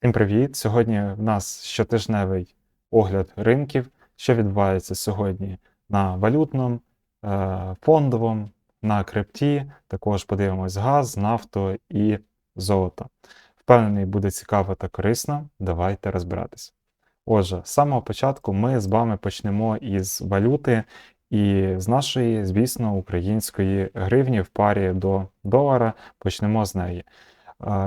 Всім привіт! Сьогодні в нас щотижневий огляд ринків, що відбувається сьогодні на валютному, е, фондовому, на крипті. Також подивимось газ, нафту і золото. Впевнений, буде цікаво та корисно. Давайте розбиратися. Отже, з самого початку ми з вами почнемо із валюти і з нашої, звісно, української гривні в парі до долара. Почнемо з неї.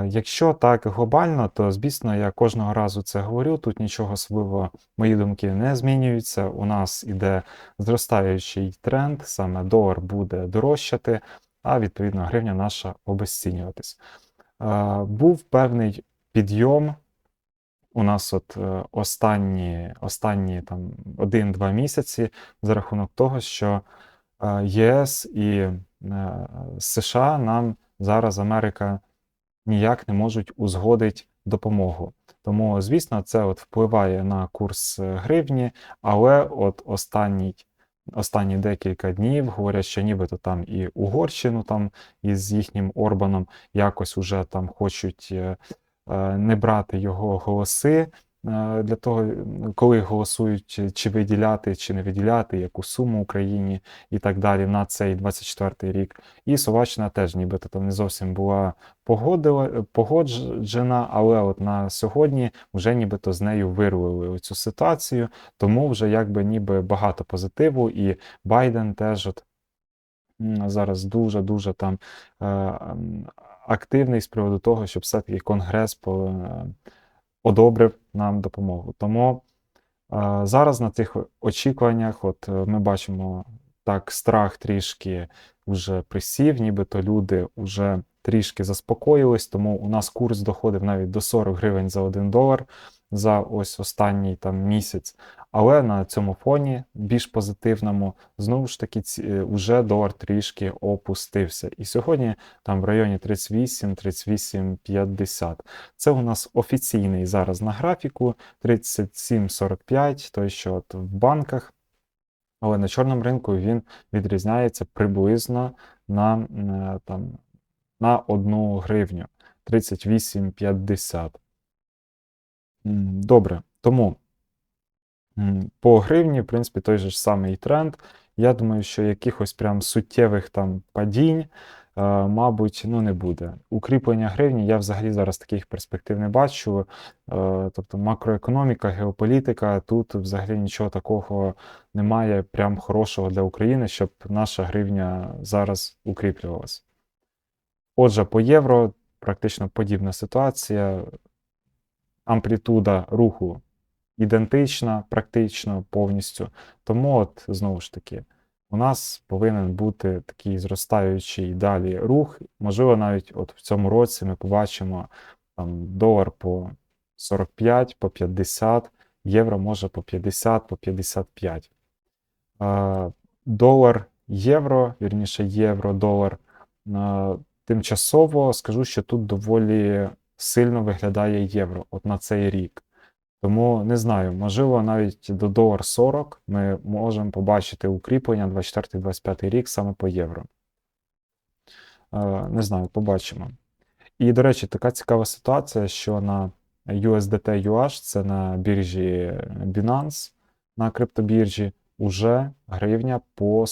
Якщо так глобально, то звісно, я кожного разу це говорю. Тут нічого особливо, мої думки не змінюються. У нас іде зростаючий тренд, саме долар буде дорожчати, а відповідно гривня наша обезцінюватись. Е, Був певний підйом. У нас от е, останні, останні там 1-2 місяці за рахунок того, що е, ЄС і е, США нам зараз Америка ніяк не можуть узгодити допомогу. Тому, звісно, це от впливає на курс е, гривні, але от останній, останні декілька днів говорять, що нібито там і Угорщину там із їхнім Орбаном якось уже там хочуть е, е, не брати його голоси. Е, Для того, коли голосують, чи- чи виділяти, чи не виділяти, яку суму Україні і так далі на цей 24 рік. І Словаччина теж нібито там не зовсім була погодила, погоджена, але от на сьогодні вже нібито з нею вирулили цю ситуацію, тому вже якби ніби багато позитиву, і Байден теж от зараз дуже-дуже там е, активний з приводу того, щоб все-таки Конгрес по, е, одобрив нам допомогу. Тому е, зараз на цих очікуваннях, от е, ми бачимо так, страх трішки вже присів, нібито люди вже трішки заспокоїлись, тому у нас курс доходив навіть до 40 гривень за 1 долар за ось останній там місяць. Але на цьому фоні, більш позитивному, знову ж таки, ці- е, долар трішки опустився. І сьогодні там в районі 38-38,50. Це у нас офіційний зараз на графіку 37,45, той, що от в банках. Але на чорному ринку він відрізняється приблизно на, е, там, на 1 гривню 38,50. Добре, тому по гривні, в принципі, той же ж самий тренд. Я думаю, що якихось прям суттєвих там падінь, е, мабуть, ну не буде. Укріплення гривні я взагалі зараз таких перспектив не бачу. Е, Тобто макроекономіка, геополітика, тут взагалі нічого такого немає прям хорошого для України, щоб наша гривня зараз укріплювалася. Отже, по євро практично подібна ситуація. Амплітуда руху ідентична, практично повністю. Тому, от, знову ж таки, у нас повинен бути такий зростаючий далі рух. Можливо, навіть от в цьому році ми побачимо там, долар по 45, по 50, євро може по 50, по 55. Е, Долар євро, вірніше, євро-долар. е, Тимчасово скажу, що тут доволі сильно виглядає євро от на цей рік. Тому не знаю, можливо, навіть до долар 40 ми можемо побачити укріплення 24-25 рік саме по євро. Е, Не знаю, побачимо. І, до речі, така цікава ситуація, що на USDT UH, це на біржі Binance, на криптобіржі, уже гривня по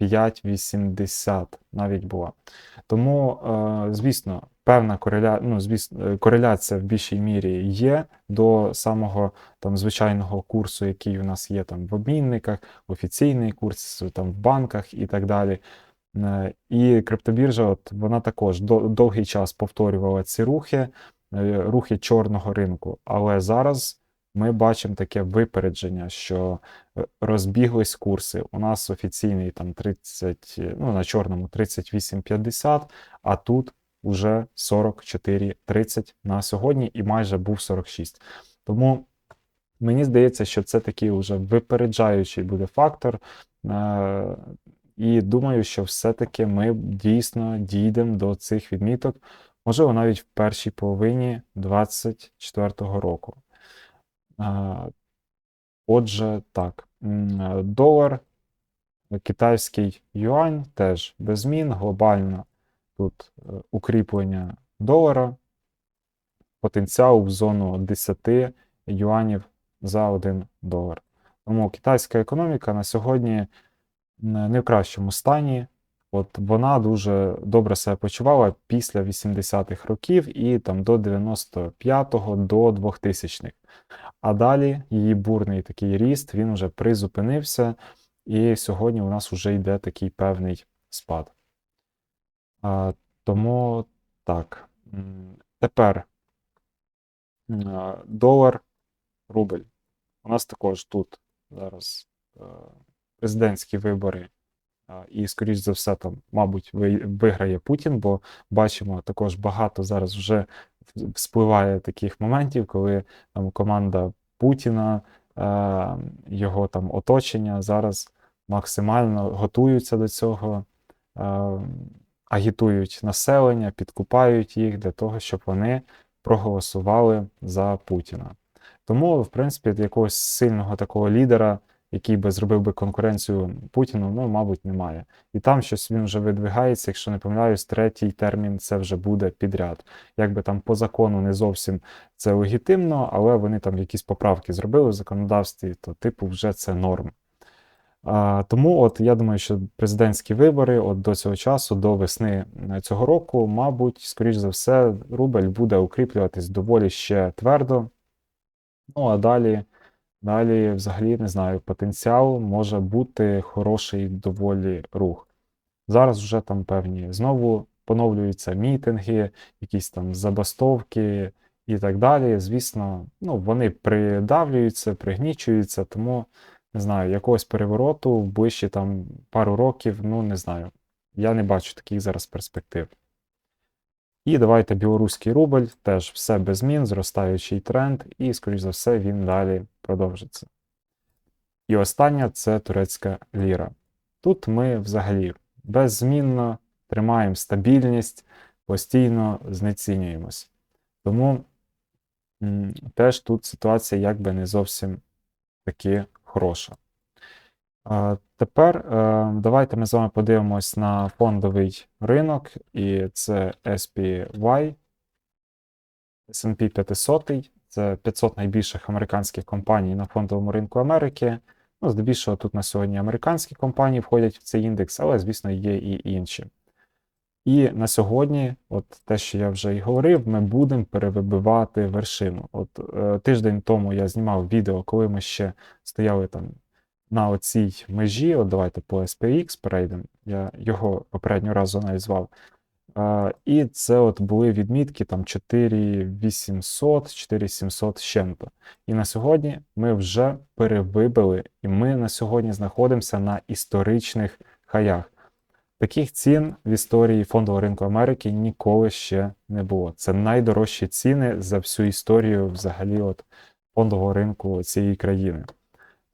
45,80 навіть була. Тому, е, звісно, певна кореля... ну, звісно, е, кореляція в більшій мірі є до самого там звичайного курсу, який у нас є там в обмінниках, офіційний курс там в банках і так далі. Е, І криптобіржа, от вона також до- довгий час повторювала ці рухи, рухи чорного ринку. Але зараз ми бачимо таке випередження, що е, розбіглись курси. У нас офіційний там 30, е, ну на чорному 38,50, а тут уже 44,30 на сьогодні і майже був 46. Тому мені здається, що це такий уже випереджаючий буде фактор. Е, І думаю, що все-таки ми дійсно дійдемо до цих відміток, можливо, навіть в першій половині 2024 року. Е, Отже, так, е, долар, китайський юань теж без змін, глобально тут е, укріплення долара. потенціал в зону 10 юанів за 1 долар. Тому китайська економіка на сьогодні не не в кращому стані. От вона дуже добре себе почувала після 80-х років і там до 95-го, до 2000-х. А далі її бурний такий ріст, він вже призупинився, і сьогодні у нас вже йде такий певний спад. А, Тому так. Тепер долар, рубль. У нас також тут зараз е, президентські вибори. І, скоріш за все, там, мабуть, ви- виграє Путін, бо бачимо також багато зараз вже вспливає таких моментів, коли там команда Путіна, е, його там оточення зараз максимально готуються до цього, е, агітують населення, підкупають їх для того, щоб вони проголосували за Путіна. Тому, в принципі, якогось сильного такого лідера, який би зробив би конкуренцію Путіну, ну, мабуть, немає. І там щось він вже видвигається, якщо не помиляюсь, третій термін це вже буде підряд. Якби там по закону не зовсім це легітимно, але вони там якісь поправки зробили в законодавстві, то типу вже це норм. А, тому от я думаю, що президентські вибори от до цього часу, до весни цього року, мабуть, скоріш за все, рубль буде укріплюватись доволі ще твердо. Ну а далі, далі, взагалі, не знаю, потенціал може бути хороший доволі рух. Зараз вже там певні знову поновлюються мітинги, якісь там забастовки і так далі. Звісно, ну, вони придавлюються, пригнічуються, тому не знаю, якогось перевороту в ближчі там пару років, ну не знаю. Я не бачу таких зараз перспектив. І давайте білоруський рубль, теж все без змін, зростаючий тренд, і, скоріш за все, він далі продовжиться. І остання це турецька ліра. Тут ми взагалі беззмінно тримаємо стабільність, постійно знецінюємось. Тому теж тут ситуація якби не зовсім таки хороша. Тепер е, давайте ми з вами подивимось на фондовий ринок, і це SPY, S&P 500, це 500 найбільших американських компаній на фондовому ринку Америки. Ну, здебільшого тут на сьогодні американські компанії входять в цей індекс, але, звісно, є і інші. І на сьогодні, от те, що я вже і говорив, ми будемо перевибивати вершину. От е, тиждень тому я знімав відео, коли ми ще стояли там на оцій межі. От давайте по SPX перейдемо. Я його попереднього разу аналізував. І це от були відмітки там 4800, 4700 з чим-то. І на сьогодні ми вже перевибили, і ми на сьогодні знаходимося на історичних хаях. Таких цін в історії фондового ринку Америки ніколи ще не було. Це найдорожчі ціни за всю історію взагалі от фондового ринку цієї країни.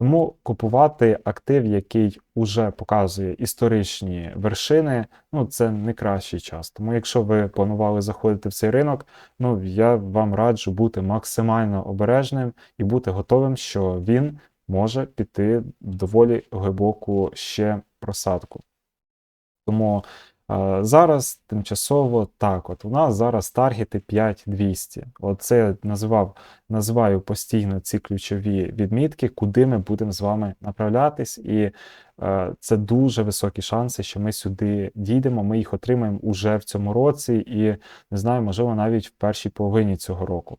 Тому купувати актив, який уже показує історичні вершини, ну це не кращий час. Тому, якщо ви планували заходити в цей ринок, ну я вам раджу бути максимально обережним і бути готовим, що він може піти в доволі глибоку ще просадку. Тому зараз тимчасово так, от у нас зараз таргети 5200. Оце я називав, називаю постійно ці ключові відмітки, куди ми будемо з вами направлятись, і е, це дуже високі шанси, що ми сюди дійдемо. Ми їх отримаємо уже в цьому році, і не знаю, можливо, навіть в першій половині цього року.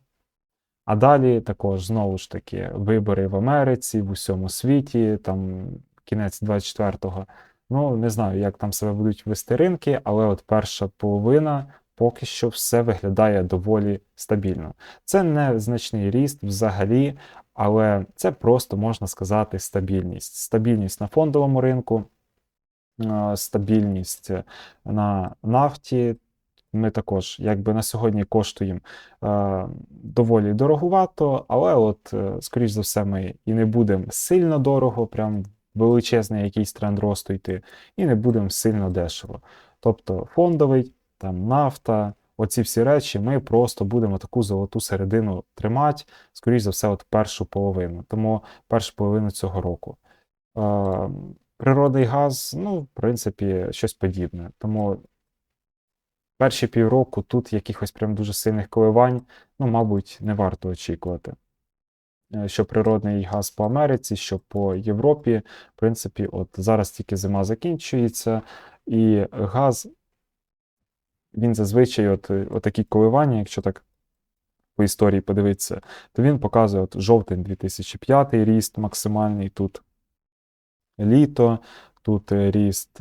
А далі також знову ж таки вибори в Америці, в усьому світі, там кінець 24-го. Ну, не знаю, як там себе будуть вести ринки, але от перша половина поки що все виглядає доволі стабільно. Це не значний ріст взагалі, але це просто можна сказати стабільність. Стабільність на фондовому ринку, стабільність на нафті. Ми також, якби на сьогодні коштуємо е, доволі дороговато, але от, е, скоріш за все, ми і не будемо сильно дорого, прям величезний якийсь тренд росту йти, і не будемо сильно дешево. Тобто фондовий, там нафта, оці всі речі, ми просто будемо таку золоту середину тримати, скоріш за все, от першу половину. Тому першу половину цього року. Е, Природний газ, ну, в принципі, щось подібне. Тому перші півроку тут якихось прям дуже сильних коливань, ну, мабуть, не варто очікувати. Е, Що природний газ по Америці, що по Європі. В принципі, от зараз тільки зима закінчується, і газ, він зазвичай, от, е, отакі коливання, якщо так по історії подивитися, то він показує от жовтень 2005 ріст максимальний тут літо, тут е, ріст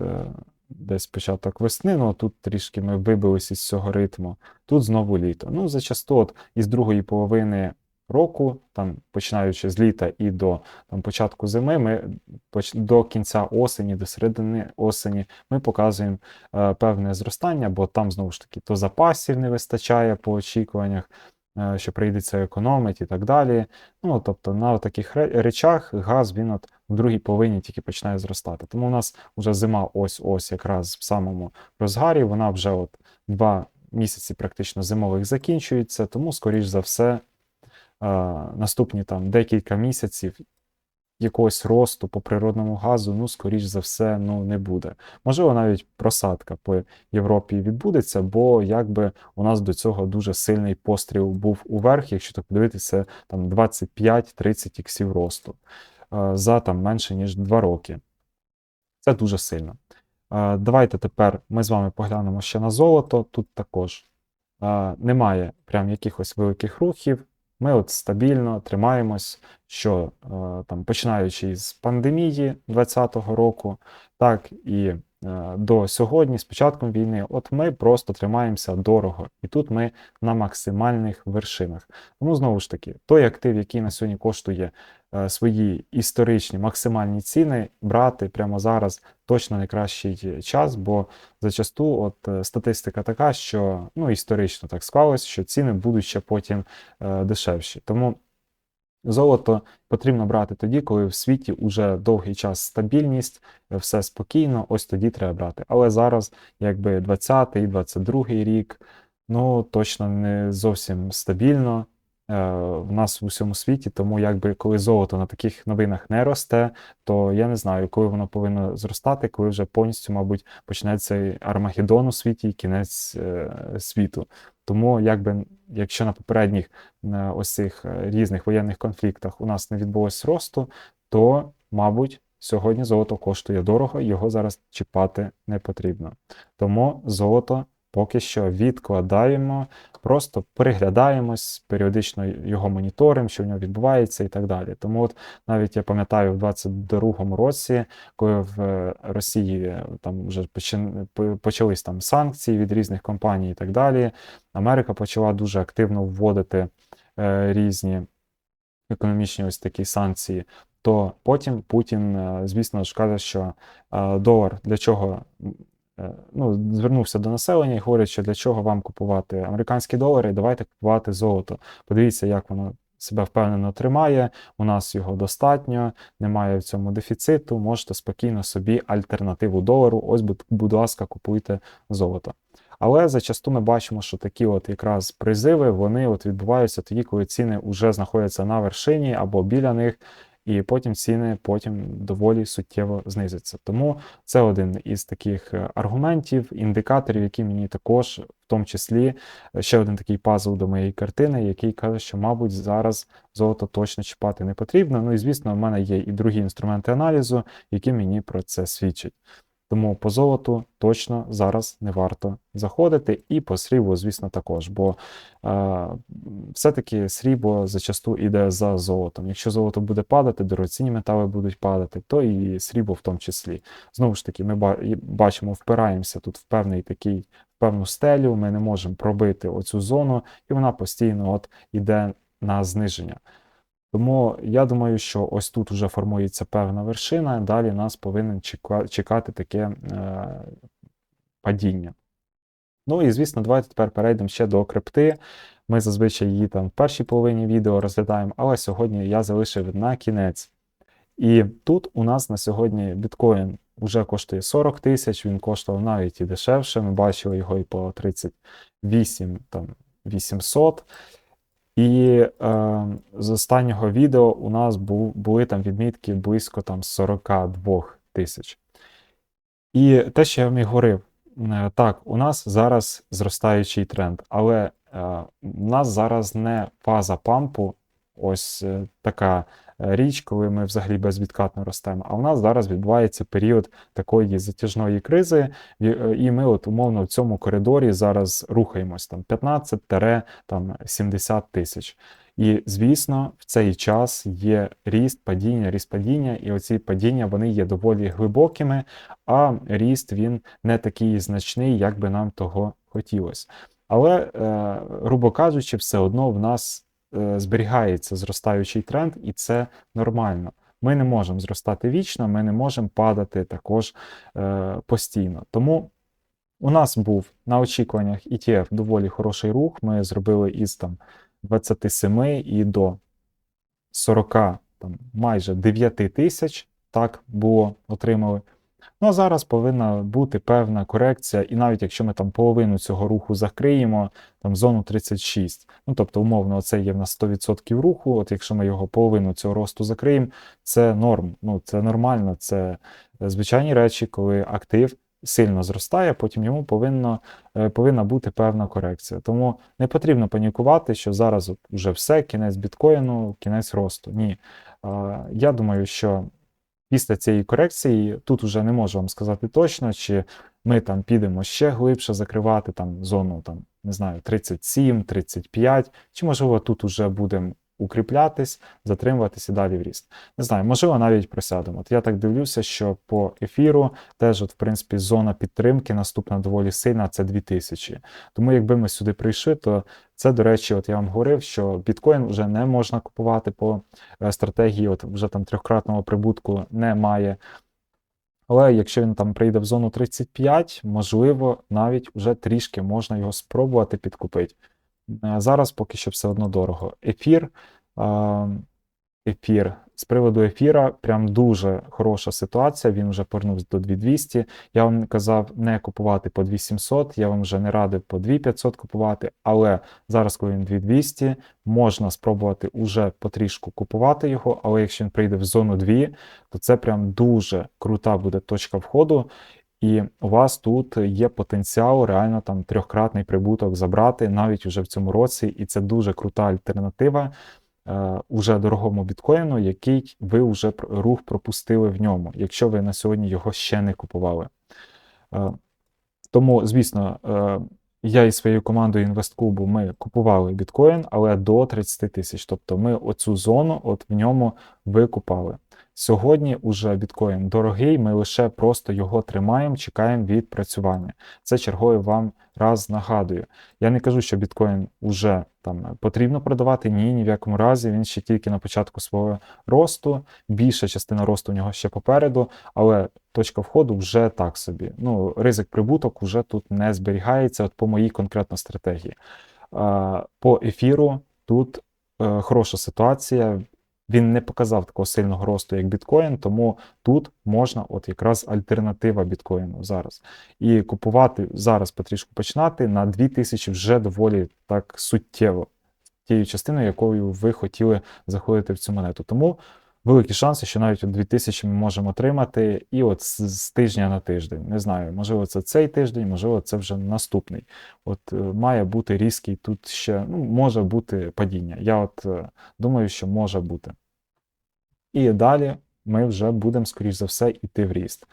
десь початок весни, ну тут трішки ми вибилися із цього ритму. Тут знову літо. Ну, зачасту от із другої половини року, там починаючи з літа і до там, початку зими, ми до кінця осені, до середини осені, ми показуємо е, певне зростання, бо там знову ж таки то запасів не вистачає по очікуваннях, е, що прийдеться економити і так далі. Ну, тобто на таких речах газ він от в другій половині тільки починає зростати. Тому у нас вже зима ось-ось якраз в самому розгарі, вона вже от два місяці практично зимових закінчується, тому, скоріш за все, наступні там декілька місяців якогось росту по природному газу, ну, скоріш за все, ну, не буде. Можливо, навіть просадка по Європі відбудеться, бо якби у нас до цього дуже сильний постріл був уверх, якщо так подивитися, там 25-30 іксів росту за там менше ніж 2 роки. Це дуже сильно. Давайте тепер ми з вами поглянемо ще на золото. Тут також немає прям якихось великих рухів. Ми от стабільно тримаємось, що е, там, починаючи з пандемії 2020 року, так і е, до сьогодні, з початком війни, от ми просто тримаємося дорого, і тут ми на максимальних вершинах. Тому знову ж таки, той актив, який на сьогодні коштує свої історичні максимальні ціни, брати прямо зараз точно найкращий час, бо зачасту от е, статистика така, що ну історично так склалось, що ціни будуть ще потім е, дешевші. Тому золото потрібно брати тоді, коли в світі вже довгий час стабільність, е, все спокійно, ось тоді треба брати. Але зараз, якби 20-й, 22-й рік, ну точно не зовсім стабільно. Е, В нас в усьому світі, тому якби коли золото на таких новинах не росте, то я не знаю, коли воно повинно зростати, коли вже повністю, мабуть, почнеться Армагеддон у світі і кінець е, світу. Тому, якби, якщо на попередніх ось цих е, різних воєнних конфліктах у нас не відбулось росту, то, мабуть, сьогодні золото коштує дорого, його зараз чіпати не потрібно. Тому золото поки що відкладаємо, просто переглядаємось, періодично його моніторимо, що в нього відбувається і так далі. Тому от навіть я пам'ятаю, в 22-му році, коли в е, Росії е, там вже почались там санкції від різних компаній і так далі, Америка почала дуже активно вводити е, різні економічні ось такі санкції. То потім Путін, е, звісно ж, каже, що долар для чого ну, звернувся до населення і говорить, що для чого вам купувати американські долари, давайте купувати золото. Подивіться, як воно себе впевнено тримає. У нас його достатньо, немає в цьому дефіциту. Можете спокійно собі альтернативу долару. Ось, будь ласка, купуйте золото. Але зачасту ми бачимо, що такі от якраз призиви вони от відбуваються тоді, коли ціни вже знаходяться на вершині або біля них, і потім ціни потім доволі суттєво знизяться. Тому це один із таких е, аргументів, індикаторів, які мені також, в тому числі, е, ще один такий пазл до моєї картини, який каже, що, мабуть, зараз золото точно чіпати не потрібно. Ну і звісно, в мене є і другі інструменти аналізу, які мені про це свідчать. Тому по золоту точно зараз не варто заходити, і по сріблу, звісно, також. Бо е, все-таки срібло зачасту йде за золотом. Якщо золото буде падати, дорогоцінні метали будуть падати, то і срібло в тому числі. Знову ж таки, ми бачимо, впираємося тут в певний такий, в певну стелю, ми не можемо пробити оцю зону, і вона постійно от іде на зниження. Тому я думаю, що ось тут вже формується певна вершина, далі нас повинен чекати таке е, падіння. Ну і звісно, давайте тепер перейдемо ще до крипти. Ми зазвичай її там в першій половині відео розглядаємо, але сьогодні я залишив на кінець. І тут у нас на сьогодні біткоін вже коштує 40 тисяч, він коштував навіть і дешевше. Ми бачили його і по 38 там, 800. І е, з останнього відео у нас був, були там відмітки близько там 42 тисяч. І те, що я вам і говорив, Е, Так, у нас зараз зростаючий тренд, але е, у нас зараз не фаза пампу, ось е, така е, річ, коли ми взагалі безвідкатно ростемо. А у нас зараз відбувається період такої затяжної кризи, е, і ми от умовно в цьому коридорі зараз рухаємось там 15-70 тисяч. І, звісно, в цей час є ріст, падіння, ріст падіння, і оці падіння вони є доволі глибокими, а ріст він не такий значний, як би нам того хотілося. Але, е, грубо кажучи, все одно в нас е, зберігається зростаючий тренд, і це нормально. Ми не можемо зростати вічно, ми не можемо падати також е, постійно. Тому у нас був на очікуваннях ETF доволі хороший рух. Ми зробили із там 27 і до 40, там майже 9 тисяч, так було, отримали. Ну, а зараз повинна бути певна корекція, і навіть якщо ми там половину цього руху закриємо, там зону 36, ну тобто, умовно, це є в нас 100% руху. От якщо ми його половину цього росту закриємо, це норм. Ну, це нормально, це е, звичайні речі, коли актив сильно зростає, потім йому повинно, е, повинна бути певна корекція. Тому не потрібно панікувати, що зараз вже все, кінець біткоїну, кінець росту. Ні. Я думаю, що після цієї корекції тут вже не можу вам сказати точно, чи ми там підемо ще глибше закривати там зону, там, не знаю, 37, 35, чи можливо тут уже будемо укріплятись, затримуватися і далі в ріст. Не знаю, можливо, навіть просядемо. От я так дивлюся, що по ефіру теж, от, в принципі, зона підтримки наступна доволі сильна, це 2000. Тому якби ми сюди прийшли, то це, до речі, от я вам говорив, що біткоін вже не можна купувати по е, стратегії, от вже там трьохкратного прибутку немає. Але якщо він там прийде в зону 35, можливо, навіть вже трішки можна його спробувати підкупити. Е, Зараз поки що все одно дорого. Ефір, ефір. З приводу ефіра, прям дуже хороша ситуація. Він вже повернувся до 2200. Я вам казав не купувати по 2700, я вам вже не радив по 2500 купувати, але зараз, коли він 2200, можна спробувати уже потрішку купувати його. Але якщо він прийде в зону 2, то це прям дуже крута буде точка входу. І у вас тут є потенціал реально там трьохкратний прибуток забрати навіть уже в цьому році, і це дуже крута альтернатива е, уже дорогому біткоїну, який ви вже рух пропустили в ньому, якщо ви на сьогодні його ще не купували. Е, тому, звісно, е, я і своєю командою інвестклубу ми купували біткоін, але до 30 тисяч. Тобто ми оцю зону от в ньому викупали. Сьогодні уже біткоін дорогий, ми лише просто його тримаємо, чекаємо відпрацювання. Це черговий вам раз нагадую. Я не кажу, що біткоін вже там потрібно продавати. Ні, ні в якому разі. Він ще тільки на початку свого росту. Більша частина росту у нього ще попереду, але точка входу вже так собі. Ну, ризик прибуток вже тут не зберігається, от по моїй конкретно стратегії. По ефіру тут е, хороша ситуація. Він не показав такого сильного росту, як біткоін, тому тут можна, от якраз альтернатива біткоїну зараз. І купувати зараз потрішку починати на 2000 вже доволі так суттєво, тією частиною, якою ви хотіли заходити в цю монету. Тому великі шанси, що навіть 2000 ми можемо отримати, і от з, з тижня на тиждень. Не знаю, можливо, це цей тиждень, можливо, це вже наступний. От е, має бути різкий тут ще, ну, може бути падіння. Я от е, думаю, що може бути. І далі ми вже будемо, скоріш за все, йти в ріст.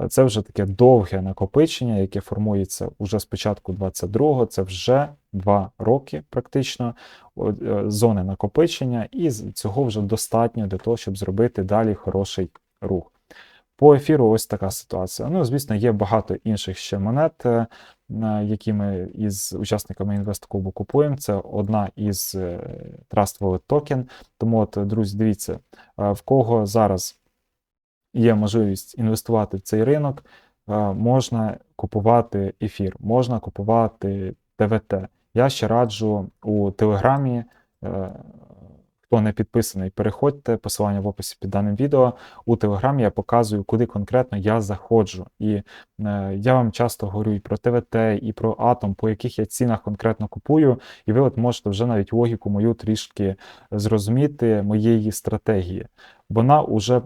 Е, Це вже таке довге накопичення, яке формується уже з початку 22-го, це вже 2 роки практично е, зони накопичення, і цього вже достатньо для того, щоб зробити далі хороший рух. По ефіру ось така ситуація. Ну, звісно, є багато інших ще монет, е, які ми із учасниками інвестклубу купуємо. Це одна із Trust Wallet Token. Тому, от, друзі, дивіться, в кого зараз є можливість інвестувати в цей ринок, е, можна купувати ефір, можна купувати ТВТ. Я ще раджу у Телеграмі. е, Хто не підписаний, переходьте, посилання в описі під даним відео. У Телеграмі я показую, куди конкретно я заходжу. І е, я вам часто говорю і про ТВТ, і про Атом, по яких я цінах конкретно купую, і ви от можете вже навіть логіку мою трішки зрозуміти моєї стратегії. Вона вже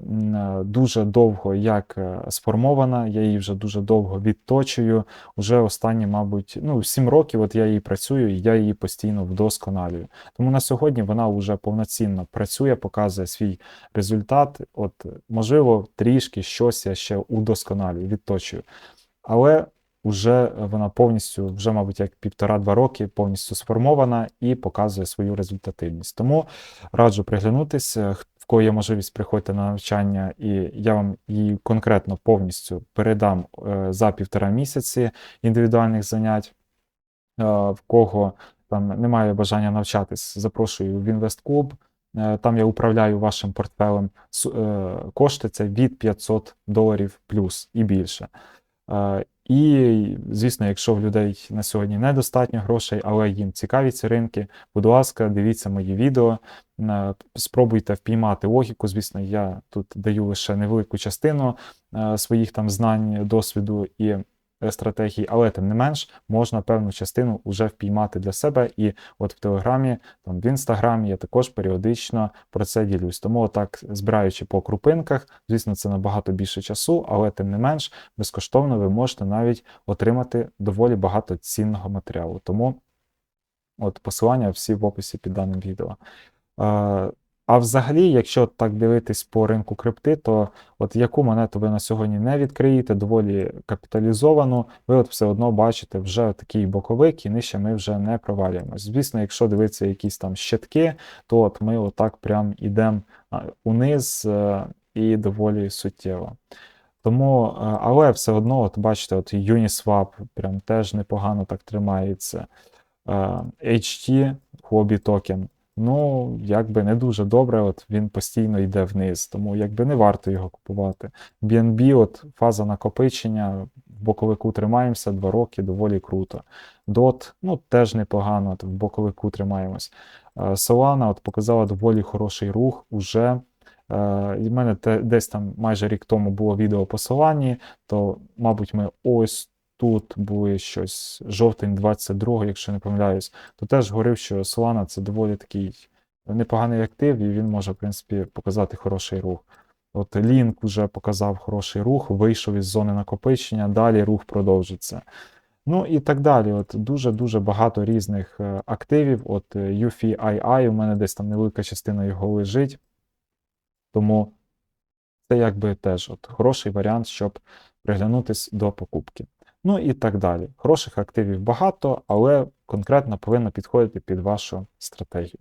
дуже довго як е, сформована, я її вже дуже довго відточую. Уже останні, мабуть, ну, 7 років от я її працюю, і я її постійно вдосконалюю. Тому на сьогодні вона вже повноцінно працює, показує свій результат. От, можливо, трішки щось я ще удосконалюю, відточую. Але вже вона повністю, вже, мабуть, як півтора-два роки повністю сформована і показує свою результативність. Тому раджу приглянутися, в кого є можливість приходьте на навчання, і я вам її конкретно повністю передам е, за півтора місяці індивідуальних занять. Е, В кого там немає бажання навчатись, запрошую в інвестклуб. Е, Там я управляю вашим портфелем. Кошти це від 500 доларів плюс і більше. І, звісно, якщо в людей на сьогодні недостатньо грошей, але їм цікаві ці ринки, будь ласка, дивіться мої відео, спробуйте впіймати логіку. Звісно, я тут даю лише невелику частину е, своїх там знань, досвіду і стратегій, але тим не менш можна певну частину вже впіймати для себе. І от в Телеграмі, там в інстаграмі я також періодично про це ділюсь. Тому, отак, збираючи по крупинках, звісно, це набагато більше часу, але тим не менш безкоштовно ви можете навіть отримати доволі багато цінного матеріалу. Тому от посилання всі в описі під даним відео. А взагалі, якщо так дивитись по ринку крипти, то от яку монету ви на сьогодні не відкриєте, доволі капіталізовану, ви от все одно бачите вже такий боковик, і нижче ми вже не провалюємось. Звісно, якщо дивитися якісь там щитки, то от ми отак прям ідемо униз е, і доволі суттєво. Тому, е, але все одно, от бачите, от Uniswap прям теж непогано так тримається. Е, HT, Hobby токен. Ну, якби не дуже добре, от він постійно йде вниз, тому якби не варто його купувати. BNB, от фаза накопичення, в боковику тримаємося 2 роки, доволі круто. DOT, ну теж непогано, от в боковику тримаємось. Е, Solana от показала доволі хороший рух уже. Е, І в мене десь там майже рік тому було відео по Solana, то, мабуть, ми ось тут були щось жовтень 22, якщо не помиляюсь, то теж говорив, що Solana це доволі такий непоганий актив, і він може, в принципі, показати хороший рух. От Link вже показав хороший рух, вийшов із зони накопичення, далі рух продовжиться. Ну і так далі. От Дуже-дуже багато різних е, активів. От е, UFI, у мене десь там невелика частина його лежить. Тому це якби теж от хороший варіант, щоб приглянутись до покупки. Ну і так далі. Хороших активів багато, але конкретно повинно підходити під вашу стратегію.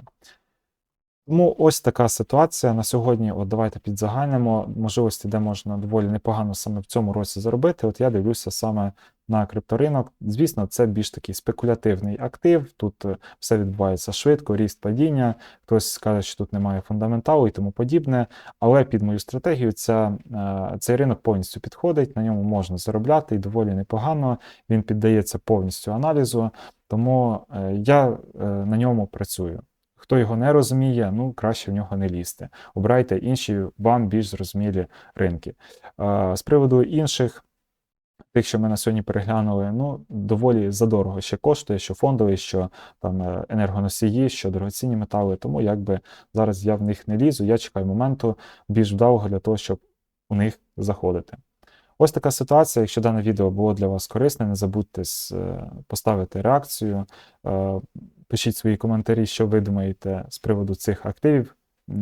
Тому ось така ситуація. На сьогодні, от давайте підзагальнемо можливості, де можна доволі непогано саме в цьому році заробити. От я дивлюся саме на крипторинок. Звісно, це більш такий спекулятивний актив. Тут е, все відбувається швидко, ріст падіння. Хтось скаже, що тут немає фундаменталу і тому подібне. Але під мою стратегію ця, е, цей ринок повністю підходить, на ньому можна заробляти і доволі непогано. Він піддається повністю аналізу, тому е, я на ньому працюю. Хто його не розуміє, ну краще в нього не лізти. Обирайте інші вам більш зрозумілі ринки. З приводу інших, тих, що ми на сьогодні переглянули, ну доволі задорого ще коштує, що фондовий, що там е, енергоносії, що дорогоцінні метали. Тому якби зараз я в них не лізу, я чекаю моменту більш вдалого для того, щоб у них заходити. Ось така ситуація. Якщо дане відео було для вас корисне, не забудьте е, поставити реакцію. Е, Пишіть свої коментарі, що ви думаєте з приводу цих активів,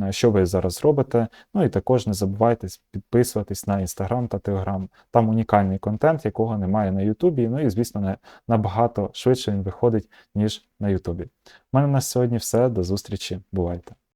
що ви зараз робите. Ну і також не забувайте підписуватись на інстаграм та телеграм. Там унікальний контент, якого немає на Ютубі. Ну і, звісно, набагато швидше він виходить, ніж на Ютубі. У мене на сьогодні все. До зустрічі. Бувайте!